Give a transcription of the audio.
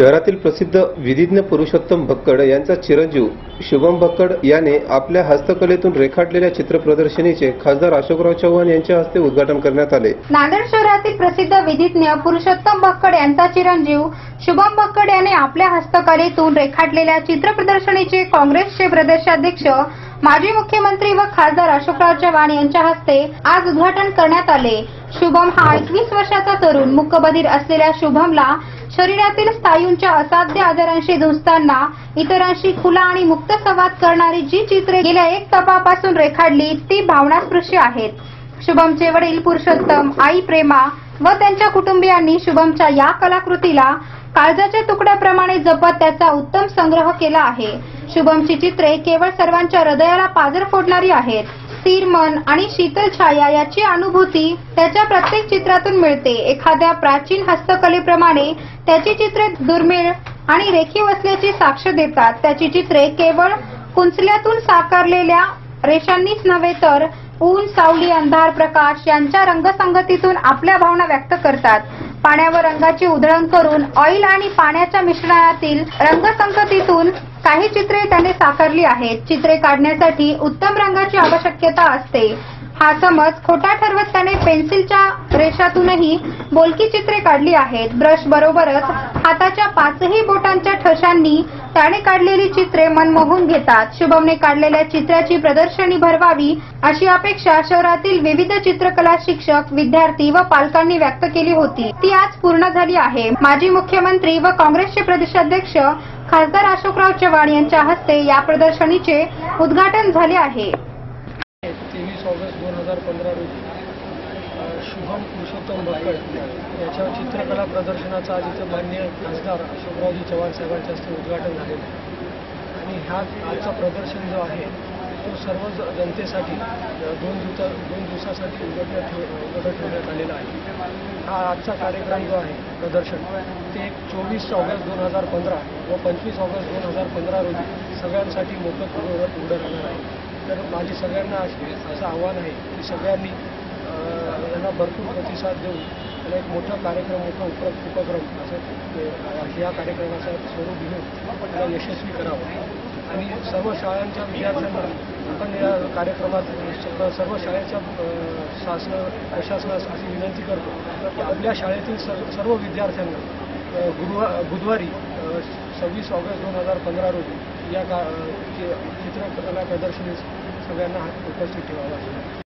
शहरातील प्रसिद्ध विधिज्ञ पुरुषोत्तम भक्कड यांचा चिरंजीव शुभम भक्कड याने आपल्या हस्तकलेतून रेखाटलेल्या चित्र प्रदर्शनीचे खासदार अशोकराव चव्हाण यांच्या हस्ते उद्घाटन करण्यात आले. नांदेड शहरातील प्रसिद्ध विधिज्ञ पुरुषोत्तम भक्कड यांचा चिरंजीव शुभम भक्कड याने आपल्या हस्तकलेतून रेखाटलेल्या चित्र प्रदर्शनीचे काँग्रेसचे प्रदेशाध्यक्ष माजी मुख्यमंत्री व खासदार अशोकराव चव्हाण यांच्या हस्ते आज उद्घाटन करण्यात आले. शुभम हा एकवीस वर्षाचा तरुण मुकबधीर असलेल्या शुभमला शरीरातील स्थायूंच्या असाध्य आजारांशी झुंजताना इतरांशी खुला आणि मुक्त संवाद करणारी जी चित्रे गेल्या एक तपापासून रेखाडली ती भावनास्पृश्य आहेत. शुभमचे वडील पुरुषोत्तम आई प्रेमा व त्यांच्या कुटुंबियांनी शुभमच्या या कलाकृतीला काळजाच्या तुकड्याप्रमाणे जपत त्याचा उत्तम संग्रह केला आहे. शुभमची चित्रे केवळ सर्वांच्या हृदयाला पाजर फोडणारी आहेत. स्थिर मन आणि शीतल छाया याची अनुभूती त्याच्या प्रत्येक चित्रातून मिळते. एखाद्या प्राचीन हस्तकलेप्रमाणे त्याची चित्रे दुर्मिळ आणि रेखीव असल्याची साक्ष देतात. त्याची चित्रे केवळ कुंचल्यातून साकारलेल्या रेषांनीच नव्हे तर ऊन सावली अंधार प्रकाश यांच्या रंगसंगतीतून आपल्या भावना व्यक्त करतात. पाण्यावर रंगाची उधळण करून ऑइल आणि पाण्याच्या मिश्रणातील रंगसंगतीतून काही चित्रे त्याने साकारली आहेत. चित्रे काढण्यासाठी उत्तम रंगाची आवश्यकता असते. हा समज खोटा ठरवत त्याने पेन्सिलच्या रेषातूनही बोलकी चित्रे काढली आहेत. ब्रश बरोबरच हाताच्या पाचही बोटांच्या ठशांनी त्याने काढलेली चित्रे मनमोहून घेतात. शुभमने काढलेल्या चित्राची प्रदर्शनी भरवावी अशी अपेक्षा शहरातील विविध चित्रकला शिक्षक विद्यार्थी व पालकांनी व्यक्त केली होती. ती आज पूर्ण झाली आहे. माजी मुख्यमंत्री व काँग्रेसचे प्रदेशाध्यक्ष खासदार अशोकराव चव्हाण यांच्या हस्ते या प्रदर्शनीचे उद्घाटन झाले आहे. तेवीस ऑगस्ट दोन हजार पंधरा रोजी शुभम पुरुषोत्तम भक्कड याच्या चित्रकला प्रदर्शनाचं आज इथं मान्य खासदार अशोकरावजी चव्हाण साहेबांच्या हस्ते उद्घाटन झालेलं आणि ह्या आजचं प्रदर्शन जो आहे तो सर्व जनतेसाठी दोन दिवसा दोन दिवसासाठी उघडण्यात ठेव उघडं ठेवण्यात आलेला आहे. हा आजचा कार्यक्रम जो आहे प्रदर्शन ते चोवीस ऑगस्ट दोन हजार पंधरा व पंचवीस ऑगस्ट दोन हजार पंधरा रोजी सगळ्यांसाठी मोफत उघडं उघडं राहणार आहे. तर माझी सगळ्यांना असं आव्हान आहे की सगळ्यांनी यांना भरपूर प्रतिसाद देऊन त्याला एक मोठा कार्यक्रम मोठा उप उपक्रम असं या कार्यक्रमाचं स्वरूप घेऊन त्याला यशस्वी करावं. आणि सर्व शाळांच्या विद्यार्थ्यांना आपण या कार्यक्रमात सर्व शाळेच्या शासन प्रशासनास अशी विनंती करतो की आपल्या शाळेतील सर्व विद्यार्थ्यांना अ, गुरुवार बुधवारी सव्वीस ऑगस्ट दोन हजार पंधरा रोजी या का चित्रकला प्रदर्शनीस सगळ्यांना उपस्थित ठेवावा